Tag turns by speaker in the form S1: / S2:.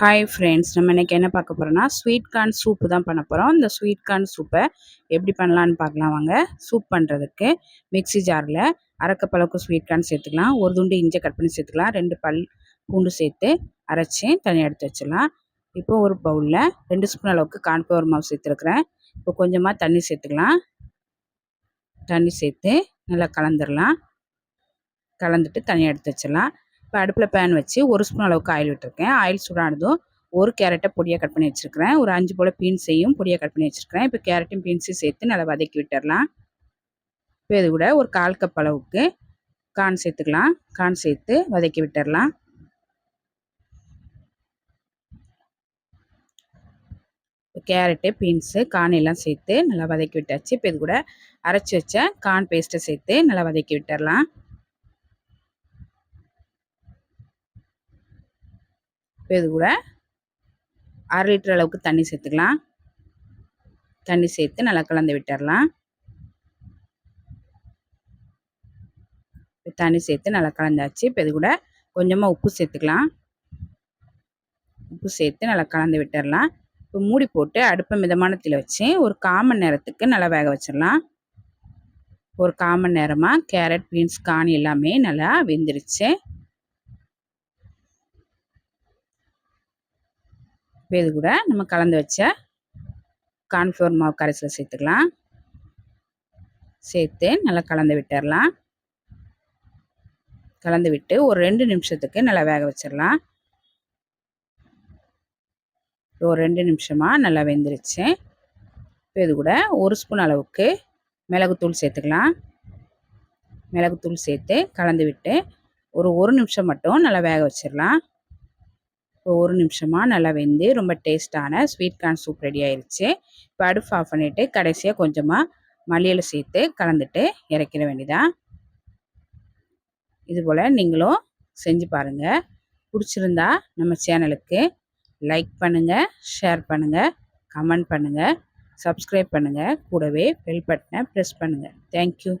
S1: Hi friends நம்ம இன்றைக்கி என்ன பார்க்க போகிறோன்னா ஸ்வீட் கார்ன் சூப்பு தான் பண்ண போகிறோம் இந்த ஸ்வீட் கார்ன் சூப்பை எப்படி பண்ணலான்னு பார்க்கலாம் வாங்க. சூப் பண்ணுறதுக்கு மிக்ஸி ஜாரில் அரைக்கப்பளவுக்கு ஸ்வீட் கார்ன் சேர்த்துக்கலாம். ஒரு துண்டு இஞ்சி கட் பண்ணி சேர்த்துக்கலாம். ரெண்டு பல் பூண்டு சேர்த்து அரைச்சி தனியாக எடுத்து வச்சிடலாம். இப்போ ஒரு பவுலில் ரெண்டு ஸ்பூன் அளவுக்கு கார்ன்ஃப்ளவர் மாவு சேர்த்துருக்குறேன். இப்போ கொஞ்சமாக தண்ணி சேர்த்துக்கலாம். தண்ணி சேர்த்து நல்லா கலந்துடலாம். கலந்துட்டு தனியாக எடுத்து வச்சிடலாம். இப்போ அடுப்பில் பேன் வச்சு ஒரு ஸ்பூன் அளவுக்கு ஆயில் விட்டுருக்கேன். ஆயில் சூடானதும் ஒரு கேரட்டை பொடியாக கட் பண்ணி வச்சுருக்கிறேன். ஒரு அஞ்சு போல் பீன்ஸையும் பொடியாக கட் பண்ணி வச்சுருக்கிறேன். இப்போ கேரட்டையும் பீன்ஸையும் சேர்த்து நல்லா வதக்கி விட்டுடலாம் இப்போ இது கூட ஒரு கால் கப் அளவுக்கு கான் சேர்த்துக்கலாம். கான் சேர்த்து வதக்கி விட்டுடலாம் கேரட்டு பீன்ஸு கான் எல்லாம் சேர்த்து நல்லா வதக்கி விட்டாச்சு. இப்போ இது கூட அரைச்சி வச்ச கான் பேஸ்ட்டை சேர்த்து நல்லா வதக்கி விட்டுடலாம் இப்போ இது கூட அரை லிட்டர் அளவுக்கு தண்ணி சேர்த்துக்கலாம். தண்ணி சேர்த்து நல்லா கலந்து விட்டுடலாம் தண்ணி சேர்த்து நல்லா கலந்தாச்சு. இப்போ இது கூட கொஞ்சமாக உப்பு சேர்த்துக்கலாம். உப்பு சேர்த்து நல்லா கலந்து விட்டுடலாம் இப்போ மூடி போட்டு அடுப்பை மிதமானத்தில் வச்சு ஒரு காமன் நேரத்துக்கு நல்லா வேக வச்சிடலாம். ஒரு காமன் நேரமாக கேரட் பீன்ஸ் காணி எல்லாமே நல்லா வெந்துருச்சு. இப்போ இது கூட நம்ம கலந்து வச்ச கார்ன்ஃப்ளவர் மாவு கரைசலை சேர்த்துக்கலாம். சேர்த்து நல்லா கலந்து விட்டுடலாம் கலந்து விட்டு ஒரு ரெண்டு நிமிஷத்துக்கு நல்லா வேக வச்சிடலாம். ஒரு ரெண்டு நிமிஷமாக நல்லா வெந்துருச்சு. இப்போ இது கூட ஒரு ஸ்பூன் அளவுக்கு மிளகுத்தூள் சேர்த்துக்கலாம். மிளகுத்தூள் சேர்த்து கலந்து விட்டு ஒரு ஒரு நிமிஷம் மட்டும் நல்லா வேக வச்சிடலாம். இப்போ ஒரு நிமிஷமாக நல்லா வெந்து ரொம்ப டேஸ்ட்டான ஸ்வீட் கார்ன் சூப் ரெடி ஆயிடுச்சு இப்போ அடுப்பு ஆஃப் பண்ணிவிட்டு கடைசியாக கொஞ்சமாக மல்லியில் சேர்த்து கலந்துட்டு இறக்கிட வேண்டியதான் இதுபோல் நீங்களும் செஞ்சு பாருங்கள் பிடிச்சிருந்தா நம்ம சேனலுக்கு லைக் பண்ணுங்கள் ஷேர் பண்ணுங்கள் கமெண்ட் பண்ணுங்கள் சப்ஸ்கிரைப் பண்ணுங்கள் கூடவே பெல் பட்டனை ப்ரெஸ் பண்ணுங்கள் தேங்க்யூ